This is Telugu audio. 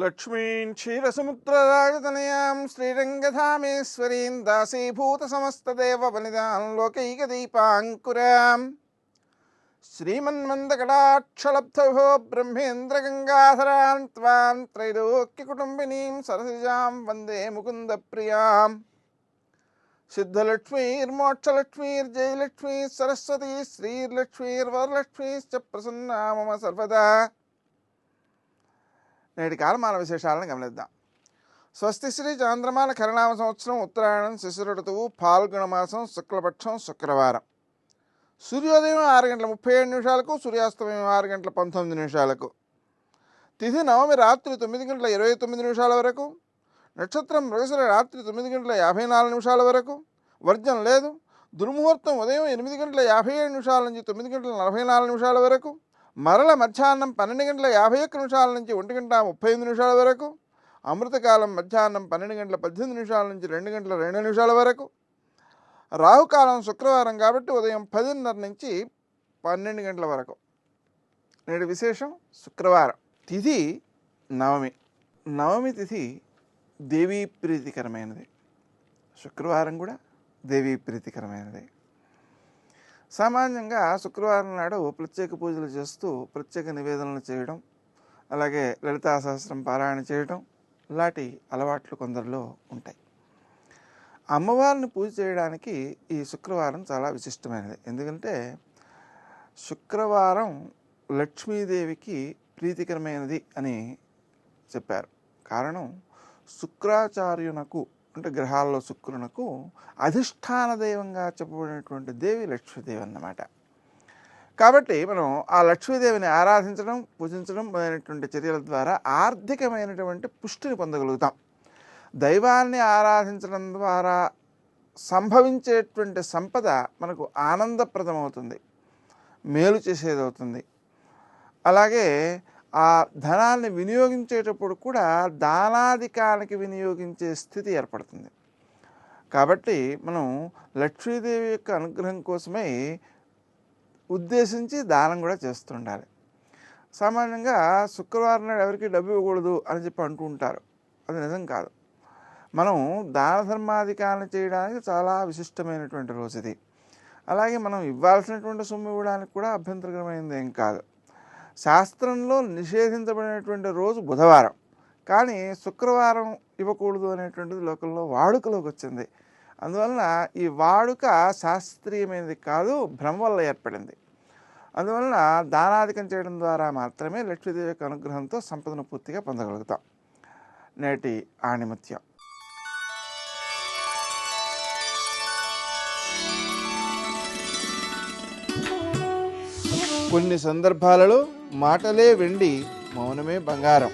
లక్ష్మీం క్షీరసముద్రరాజతనయాం శ్రీరంగధామేశ్వరీం దాసీభూతసమస్తదేవ వనిదాం లోకైకదీపాంకురాం. శ్రీమన్మందకటాక్షలబ్ధో బ్రహ్మేంద్రగంగాధరాం త్వాం త్రైలోక్యకుటుంబినీం సరసిజాం వందే ముకుందప్రియాం. సిద్ధలక్ష్మీర్మోక్షలక్ష్మీర్జయలక్ష్మీ సరస్వతీ శ్రీర్లక్ష్మీర్వరలక్ష్మీశ్చ ప్రసన్నా మమ సర్వదా. నేటి కాలమాన విశేషాలను గమనిద్దాం. స్వస్తి శ్రీ చాంద్రమాల కరణామ సంవత్సరం ఉత్తరాయణం శిశుర ఋతువు పాల్గొన శుక్లపక్షం శుక్రవారం. సూర్యోదయం ఆరు గంటల ముప్పై ఏడు నిమిషాలకు సూర్యాస్తమయం ఆరు గంటల పంతొమ్మిది నిమిషాలకు. తిథి నవమి రాత్రి తొమ్మిది గంటల ఇరవై తొమ్మిది నిమిషాల వరకు. నక్షత్రం మృగశిర రాత్రి తొమ్మిది గంటల యాభై నాలుగు నిమిషాల వరకు. వర్జం లేదు. దుర్ముహూర్తం ఉదయం ఎనిమిది గంటల యాభై ఏడు నిమిషాల నుంచి తొమ్మిది గంటల నలభై నాలుగు నిమిషాల వరకు. మరల మధ్యాహ్నం పన్నెండు గంటల యాభై ఒక్క నిమిషాల నుంచి ఒంటి గంట ముప్పై ఎనిమిది నిమిషాల వరకు అమృతకాలం మధ్యాహ్నం పన్నెండు గంటల పద్దెనిమిది నిమిషాల నుంచి రెండు గంటల రెండు నిమిషాల వరకు రాహుకాలం శుక్రవారం కాబట్టి ఉదయం పదిన్నర నుంచి పన్నెండు గంటల వరకు. నేడు విశేషం శుక్రవారం తిథి నవమి. నవమి తిథి దేవీ ప్రీతికరమైనది. శుక్రవారం కూడా దేవీ ప్రీతికరమైనది. సామాన్యంగా శుక్రవారం నాడు ప్రత్యేక పూజలు చేస్తూ ప్రత్యేక నివేదనలు చేయడం అలాగే లలితా సహస్రం పారాయణ చేయడం ఇలాంటి అలవాట్లు కొందరిలో ఉంటాయి. అమ్మవారిని పూజ చేయడానికి ఈ శుక్రవారం చాలా విశిష్టమైనది. ఎందుకంటే శుక్రవారం లక్ష్మీదేవికి ప్రీతికరమైనది అని చెప్పారు. కారణం శుక్రాచార్యునకు అంటే గ్రహాల్లో శుక్రునకు అధిష్టాన దైవంగా చెప్పబడినటువంటి దేవి లక్ష్మీదేవి అన్నమాట. కాబట్టి మనం ఆ లక్ష్మీదేవిని ఆరాధించడం పూజించడం మొదలైనటువంటి చర్యల ద్వారా ఆర్థికమైనటువంటి పుష్టిని పొందగలుగుతాం. దైవాన్ని ఆరాధించడం ద్వారా సంభవించేటువంటి సంపద మనకు ఆనందప్రదమవుతుంది మేలు చేసేది అవుతుంది అలాగే ఆ ధనాన్ని వినియోగించేటప్పుడు కూడా దానాధికానికి వినియోగించే స్థితి ఏర్పడుతుంది. కాబట్టి మనం లక్ష్మీదేవి యొక్క అనుగ్రహం కోసమై ఉద్దేశించి దానం కూడా చేస్తుండాలి. సామాన్యంగా శుక్రవారం నాడు ఎవరికి డబ్బు ఇవ్వకూడదు అని చెప్పి అంటూ ఉంటారు. అది నిజం కాదు. మనం దాన ధర్మాధికారాన్ని చేయడానికి చాలా విశిష్టమైనటువంటి రోజు ఇది. అలాగే మనం ఇవ్వాల్సినటువంటి సొమ్ము ఇవ్వడానికి కూడా అభ్యంతరకరమైనది ఏం కాదు. శాస్త్రంలో నిషేధించబడినటువంటి రోజు బుధవారం. కానీ శుక్రవారం ఇవ్వకూడదు అనేటువంటిది లోకంలో వాడుకలోకి వచ్చింది. అందువలన ఈ వాడుక శాస్త్రీయమైనది కాదు భ్రమ వల్ల ఏర్పడింది. అందువలన దానాధికం చేయడం ద్వారా మాత్రమే లక్ష్మీదేవి యొక్క అనుగ్రహంతో సంపదను పూర్తిగా పొందగలుగుతాం. నేటి ఆణిముత్యం. కొన్ని సందర్భాలలో మాటలే వెండి మౌనమే బంగారం.